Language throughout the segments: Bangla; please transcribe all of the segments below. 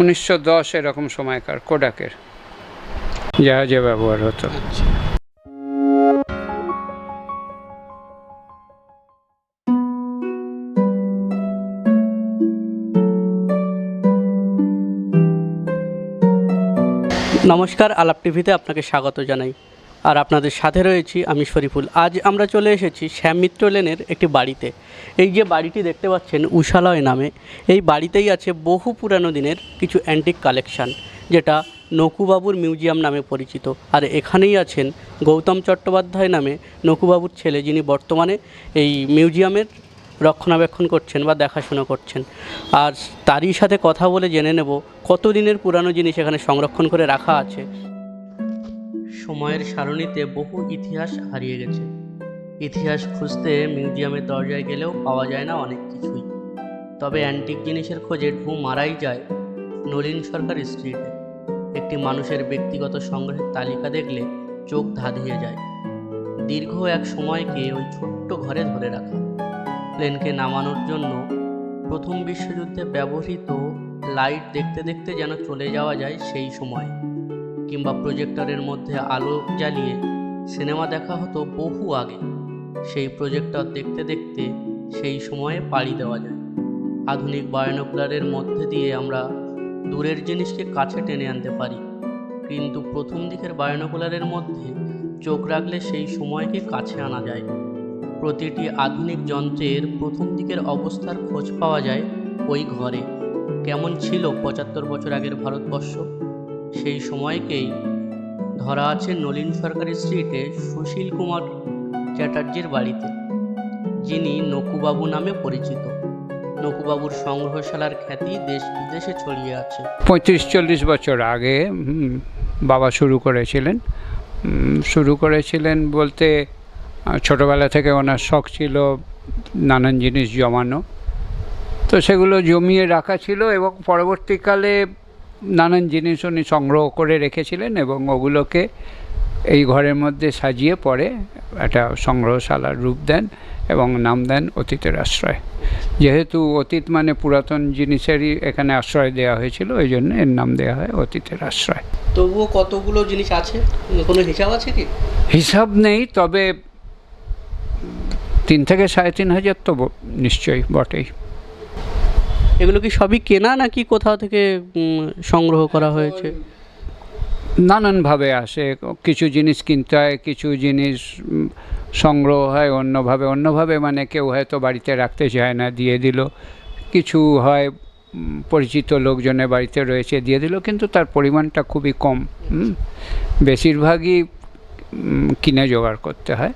উনিশশো দশ এরকম সময়কার কোডাকের জাহাজে ব্যবহার হতো। নমস্কার আলাপ টিভিতে আপনাকে স্বাগত জানাই। আর আপনাদের সাথে রয়েছি আমি শরীফুল। আজ আমরা চলে এসেছি শ্যাম মিত্র লেনের একটি বাড়িতে। এই যে বাড়িটি দেখতে পাচ্ছেন উষালয় নামে, এই বাড়িতেই আছে বহু পুরানো দিনের কিছু অ্যান্টিক কালেকশন যেটা নকুবাবুর মিউজিয়াম নামে পরিচিত। আর এখানেই আছেন গৌতম চট্টোপাধ্যায় নামে নকুবাবুর ছেলে, যিনি বর্তমানে এই মিউজিয়ামের রক্ষণাবেক্ষণ করছেন বা দেখাশোনা করছেন। আর তারই সাথে কথা বলে জেনে নেব কত দিনের পুরানো জিনিস এখানে সংরক্ষণ করে রাখা আছে। সময়ের সারণীতে বহু ইতিহাস হারিয়ে গেছে। ইতিহাস খুঁজতে মিউজিয়ামের দরজায় গেলেও পাওয়া যায় না অনেক কিছুই। তবে অ্যান্টিক জিনিসের খোঁজে ঢু মারাই যায় নলিন সরকার স্ট্রিটে। একটি মানুষের ব্যক্তিগত সংগ্রহের তালিকা দেখলে চোখ ধাঁধিয়ে যায়। দীর্ঘ এক সময়কে ওই ছোট্ট ঘরে ধরে রাখা। প্লেনকে নামানোর জন্য প্রথম বিশ্বযুদ্ধে ব্যবহৃত লাইট দেখতে দেখতে যেন চলে যাওয়া যায় সেই সময়। কিংবা প্রজেক্টরের মধ্যে আলো জ্বালিয়ে সিনেমা দেখা হতো বহু আগে। সেই প্রজেক্টর দেখতে দেখতে সেই সময়ে পাড়ি দেওয়া যায়। আধুনিক বায়োনোকুলারের মধ্যে দিয়ে আমরা দূরের জিনিসকে কাছে টেনে আনতে পারি। কিন্তু প্রথম দিকের বায়োনোকুলারের মধ্যে চোখ রাখলে সেই সময়কে কাছে আনা যায়। প্রতিটি আধুনিক যন্ত্রের প্রথম দিকের অবস্থার খোঁজ পাওয়া যায় ওই ঘরে। কেমন ছিল পঁচাত্তর বছর আগের ভারতবর্ষ? সেই সময়কেই ধরা আছে নলিন সরকারি স্ট্রিটে সুশীল কুমার চ্যাটার্জির বাড়িতে, যিনি নকুবাবু নামে পরিচিত। নকুবাবুর সংগ্রহশালার খ্যাতি দেশ বিদেশে ছড়িয়ে আছে। পঁয়ত্রিশ চল্লিশ বছর আগে বাবা শুরু করেছিলেন। শুরু করেছিলেন বলতে ছোটবেলা থেকে ওনার শখ ছিল নানান জিনিস জমানো। তো সেগুলো জমিয়ে রাখা ছিল এবং পরবর্তীকালে নানান জিনিস উনি সংগ্রহ করে রেখেছিলেন এবং ওগুলোকে এই ঘরের মধ্যে সাজিয়ে পরে একটা সংগ্রহশালার রূপ দেন এবং নাম দেন অতীতের আশ্রয়। যেহেতু অতীত মানে পুরাতন জিনিসেরই এখানে আশ্রয় দেওয়া হয়েছিল ওই জন্য এর নাম দেওয়া হয় অতীতের আশ্রয়। তবুও কতগুলো জিনিস আছে? কোনো হিসাব আছে কি? হিসাব নেই তবে তিন থেকে সাড়ে তিন হাজার তো নিশ্চয়ই বটেই। এগুলো কি সবই কেনা নাকি কোথাও থেকে সংগ্রহ করা হয়েছে? নানানভাবে আসে। কিছু জিনিস কিনতে হয় কিছু জিনিস সংগ্রহ হয় অন্যভাবে। অন্যভাবে মানে কেউ হয়তো বাড়িতে রাখতে চায় না দিয়ে দিল। কিছু হয় পরিচিত লোকজনের বাড়িতে রয়েছে দিয়ে দিল কিন্তু তার পরিমাণটা খুবই কম বেশিরভাগই কিনে জোগাড় করতে হয়।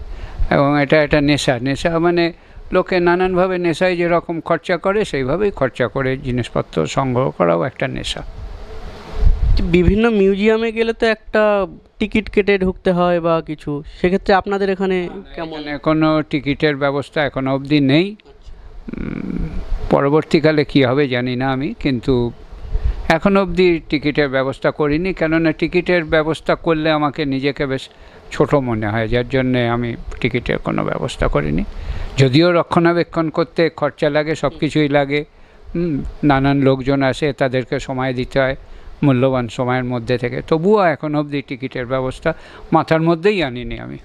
এবং এটা একটা নেশা। নেশা মানে লোকে নানানভাবে নেশায় যেরকম খরচা করে সেইভাবেই খরচা করে জিনিসপত্র সংগ্রহ করাও একটা নেশা। বিভিন্ন মিউজিয়ামে গেলে তো একটা টিকিট কেটে ঢুকতে হয় বা কিছু। সেক্ষেত্রে আপনাদের এখানে কেমন? এখানে কোনো টিকিটের ব্যবস্থা এখনও অবধি নেই। পরবর্তীকালে কি হবে জানি না আমি কিন্তু এখন অবধি টিকিটের ব্যবস্থা করিনি। কেননা টিকিটের ব্যবস্থা করলে আমাকে নিজেকে বেশ ছোট মনে হয় যার জন্যে আমি টিকিটের কোনো ব্যবস্থা করিনি। যদিও রক্ষণাবেক্ষণ করতে খরচা লাগে সব কিছুই লাগে নানান লোকজন আসে তাদেরকে সময় দিতে হয় মূল্যবান সময়ের মধ্যে থেকে। তবুও এখন অবধি টিকিটের ব্যবস্থা মাথার মধ্যেই আনিনি আমি।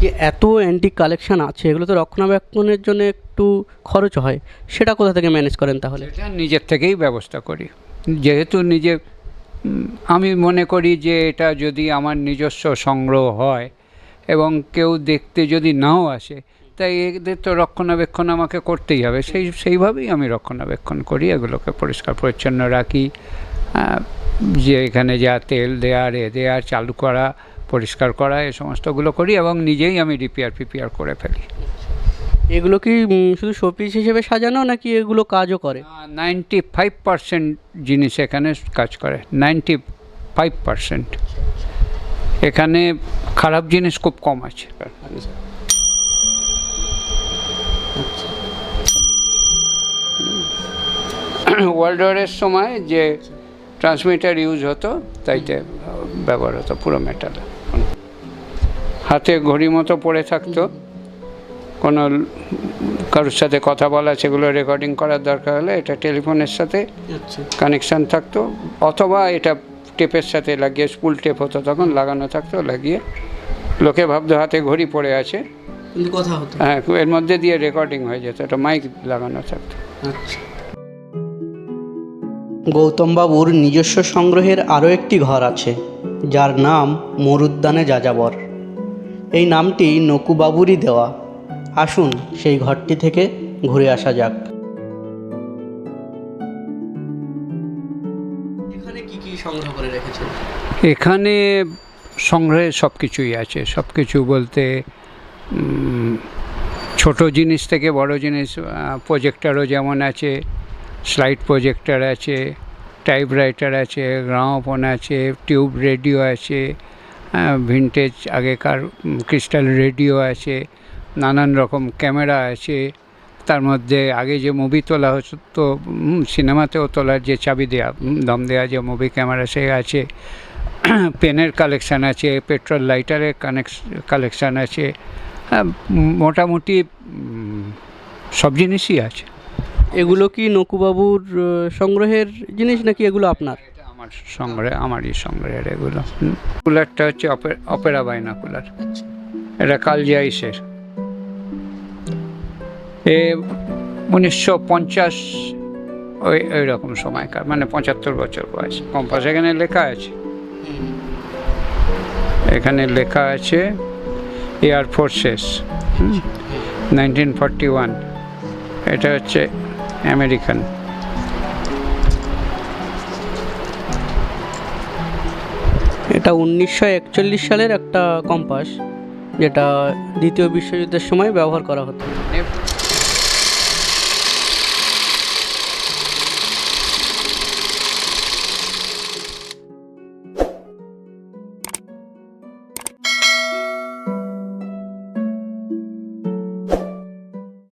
যে এত অ্যান্টিক কালেকশন আছে এগুলো তো রক্ষণাবেক্ষণের জন্য একটু খরচ হয় সেটা কোথা থেকে ম্যানেজ করেন তাহলে? নিজের থেকেই ব্যবস্থা করি। যেহেতু নিজে আমি মনে করি যে এটা যদি আমার নিজস্ব সংগ্রহ হয় এবং কেউ দেখতে যদি নাও আসে তাই এদের তো রক্ষণাবেক্ষণ আমাকে করতেই হবে। সেই সেইভাবেই আমি রক্ষণাবেক্ষণ করি এগুলোকে পরিষ্কার পরিচ্ছন্ন রাখি। যে এখানে যা তেল দেয়া রে দেয়া চালু করা পরিষ্কার করা এ সমস্তগুলো করি এবং নিজেই আমি রিপেয়ার পিপিয়ার করে ফেলি। এগুলো কি শুধু শোপিস হিসেবে সাজানো নাকি এগুলো কাজও করে? নাইনটি ফাইভ পার্সেন্ট জিনিস এখানে কাজ করে। নাইনটি ফাইভ পার্সেন্ট এখানে খারাপ জিনিস খুব কম আছে। ওয়ার্ল্ড ওয়ারের সময় যে ট্রান্সমিটার ইউজ হতো তাইতে ব্যবহার হতো পুরো মেটাল হাতে ঘড়ি মতো পড়ে থাকতো। কোনো কারোর সাথে কথা বলা সেগুলো রেকর্ডিং করার দরকার হলে এটা টেলিফোনের সাথে আচ্ছা। কানেকশান থাকতো। অথবা এটা টেপের সাথে লাগিয়ে স্কুল টেপ হতো তখন লাগানো থাকতো লাগিয়ে। লোকে ভাবতো হাতে ঘড়ি পড়ে আছে। কথা হতো। হ্যাঁ এর মধ্যে দিয়ে রেকর্ডিং হয়ে যেত এটা মাইক লাগানো থাকতো। আচ্ছা। গৌতম বাবুর নিজস্ব সংগ্রহের আরও একটি ঘর আছে, যার নাম মরুদ্যানে যাযাবর। এই নামটি নকুবাবুরই দেওয়া। আসুন সেই ঘরটি থেকে ঘুরে আসা যাক। এখানে কি কি সংগ্রহ এখানে সংগ্রহে সব কিছুই আছে। সব কিছু বলতে ছোট জিনিস থেকে বড় জিনিস প্রজেক্টারও যেমন আছে স্লাইড প্রজেক্টর আছে টাইপরাইটার আছে গ্রামোফোন আছে টিউব রেডিও আছে ভিনটেজ আগেকার ক্রিস্টাল রেডিও আছে নানান রকম ক্যামেরা আছে। তার মধ্যে আগে যে মুভি তোলা হতো সিনেমাতেও তোলার যে চাবি দেওয়া দম দেওয়া যে মুভি ক্যামেরা সে আছে। পেনের কালেকশান আছে পেট্রোল লাইটারের কানেক্স কালেকশান আছে। হ্যাঁ, মোটামুটি সব জিনিসই আছে। এগুলো কি নকুবাবুর সংগ্রহের জিনিস নাকি এগুলো আপনার? আমার সংগ্রহে, আমারই সংগ্রহের এগুলো। কুলারটা হচ্ছে অপে- অপেরা বাইনা কুলার। এটা কালজাইসের এ উনিশশো পঞ্চাশ ওই ওই রকম সময়কার মানে পঁচাত্তর বছর বয়স। কম্পাস এখানে লেখা আছে। এখানে লেখা আছে air forces nineteen forty one এটা হচ্ছে আমেরিকান। এটা উনিশশো একচল্লিশ সালের একটা কম্পাস যেটা দ্বিতীয় বিশ্বযুদ্ধের সময় ব্যবহার করা হতো।